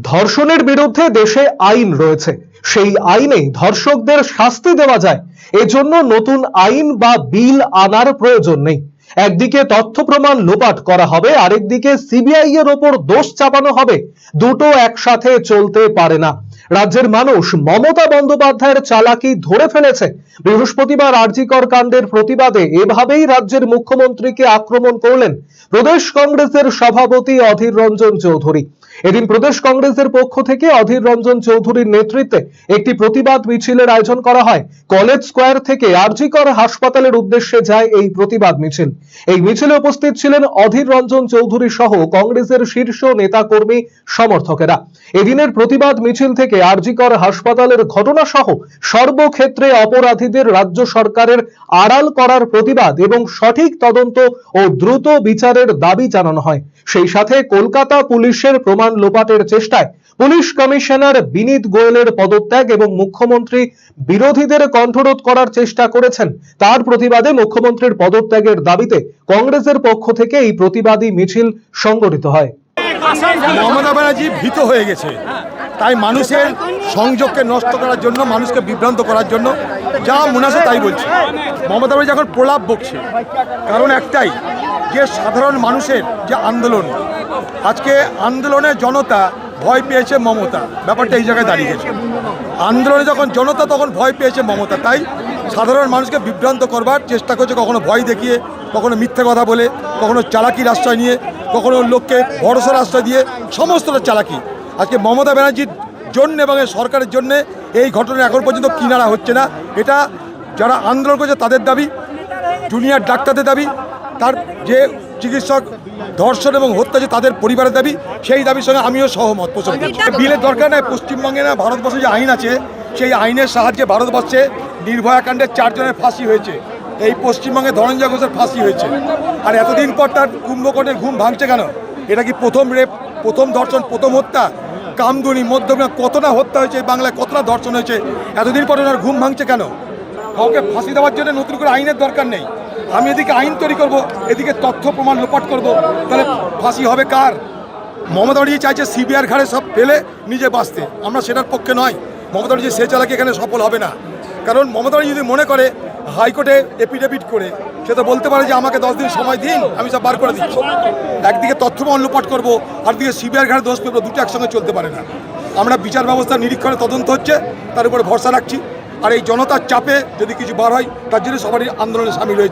ধর্ষণের বিরুদ্ধে দেশে আইন রয়েছে। সেই আইনে ধর্ষকদের শাস্তি দেওয়া যায়। এজন্য নতুন আইন বা বিল আনার প্রয়োজন নেই। একদিকে তথ্য প্রমাণ লোপাট করা হবে, আরেকদিকে সিবিআই এর ওপর দোষ চাপানো হবে। দুটো একসাথে চলতে পারে না। রাজ্যের মানুষ মমতা বন্দ্যোপাধ্যায়ের চালাকি ধরে ফেলেছে। বৃহস্পতিবার আরজিকর কাণ্ডের প্রতিবাদে এভাবেই রাজ্যের মুখ্যমন্ত্রীকে আক্রমণ করলেন প্রদেশ কংগ্রেসের সভাপতি অধীর রঞ্জন চৌধুরী। এদিন প্রদেশ কংগ্রেসের পক্ষ থেকে অধীর রঞ্জন চৌধুরীর নেতৃত্বে একটি প্রতিবাদ মিছিলের আয়োজন করা হয়। কলেজ স্কোয়ার থেকে আরজিকর হাসপাতালের উদ্দেশ্যে যায় এই প্রতিবাদ মিছিল। এই মিছিলে উপস্থিত ছিলেন অধীর রঞ্জন চৌধুরী সহ কংগ্রেসের শীর্ষ নেতাকর্মী সমর্থকেরা। এদিনের প্রতিবাদ মিছিল থেকে আরজিকর হাসপাতালের ঘটনা সহ সর্বক্ষেত্রে অপরাধীদের রাজ্য সরকারের আড়াল করার প্রতিবাদ এবং সঠিক তদন্ত ও দ্রুত বিচারের দাবি জানানো হয়। সেই সাথে কলকাতা পুলিশের প্রমাণ লোপাটের চেষ্টায় পুলিশ কমিশনার বিনীত গোয়েলের পদত্যাগ এবং মুখ্যমন্ত্রী বিরোধীদের কণ্ঠরোধ করার চেষ্টা করেছেন। তার প্রতিবাদে মুখ্যমন্ত্রীর পদত্যাগের দাবিতে কংগ্রেসের পক্ষ থেকে এই প্রতিবাদী মিছিল সংগঠিত হয়। মমতা ব্যানার্জি ভীত হয়ে গেছে। তাই মানুষের সংযোগকে নষ্ট করার জন্য, মানুষকে বিভ্রান্ত করার জন্য যা মনে আছে তাই বলছে। মমতা ব্যানার্জি এখন প্রলাপ বকছে। কারণ একটাই, যে সাধারণ মানুষের যে আন্দোলন আজকে আন্দোলনের জনতা ভয় পেয়েছে মমতা। ব্যাপারটা এই জায়গায় দাঁড়িয়ে গেছে। আন্দোলনে যখন জনতা তখন ভয় পেয়েছে মমতা। তাই সাধারণ মানুষকে বিভ্রান্ত করবার চেষ্টা করছে, কখনো ভয় দেখিয়ে, কখনো মিথ্যে কথা বলে, কখনো চালাকির আশ্রয় নিয়ে, কখনো লোককে ভরসার আশ্রয় দিয়ে, সমস্তটা চালাকি। আজকে মমতা ব্যানার্জির জন্য এবং সরকারের জন্য এই ঘটনা এখন পর্যন্ত কিনারা হচ্ছে না। এটা যারা আন্দোলন করছে তাদের দাবি, জুনিয়র ডাক্তারদের দাবি, তার যে চিকিৎসক ধর্ষণ এবং হত্যা যে তাদের পরিবারের দাবি সেই দাবির সঙ্গে আমিও সহমত পোষণ করছি বিলের দরকার নাই পশ্চিমবঙ্গে না ভারতবর্ষে যে আইন আছে সেই আইনের সাহায্যে ভারতবর্ষে নির্ভয়া কাণ্ডের চারজনের ফাঁসি হয়েছে। এই পশ্চিমবঙ্গে ধনঞ্জয় ঘোষের ফাঁসি হয়েছে। আর এতদিন পর তার কুম্ভকোণের ঘুম ভাঙছে কেন? এটা কি প্রথম রেপ প্রথম ধর্ষণ প্রথম হত্যা? কামদুনি মধ্যমে কতটা হত্যা হয়েছে বাংলায় কতটা ধর্ষণ হয়েছে? এতদিন পর ওনার ঘুম ভাঙছে কেন? কাউকে ফাঁসি দেওয়ার জন্য নতুন করে আইনের দরকার নেই। আমি এদিকে আইন তৈরি করব, এদিকে তথ্য প্রমাণ লোপাট করব। তাহলে ফাঁসি হবে কার? মমতা ব্যানার্জি চাইছে সিবিআর ঘাড়ে সব ফেলে নিজে বাঁচতে। আমরা সেটার পক্ষে নয়। মমতা ব্যানার্জি সে চালাকি এখানে সফল হবে না। কারণ মমতা যদি মনে করে হাইকোর্টে এপিডেভিট করে, সে তো বলতে পারে যে আমাকে দশ দিন সময় দিন, আমি সব বার করে দিচ্ছি। একদিকে তথ্য প্রমাণ লোপাট করব, আর দিকে সিবিআর ঘাড়ে দোষ পেবো দুটো একসঙ্গে চলতে পারে না। আমরা বিচার ব্যবস্থার নিরীক্ষণে তদন্ত হচ্ছে, তার উপরে ভরসা রাখছি। আর এই জনতার চাপে যদি কিছু বার হয়, তার জন্য সবারই আন্দোলনে সামিল হয়েছি।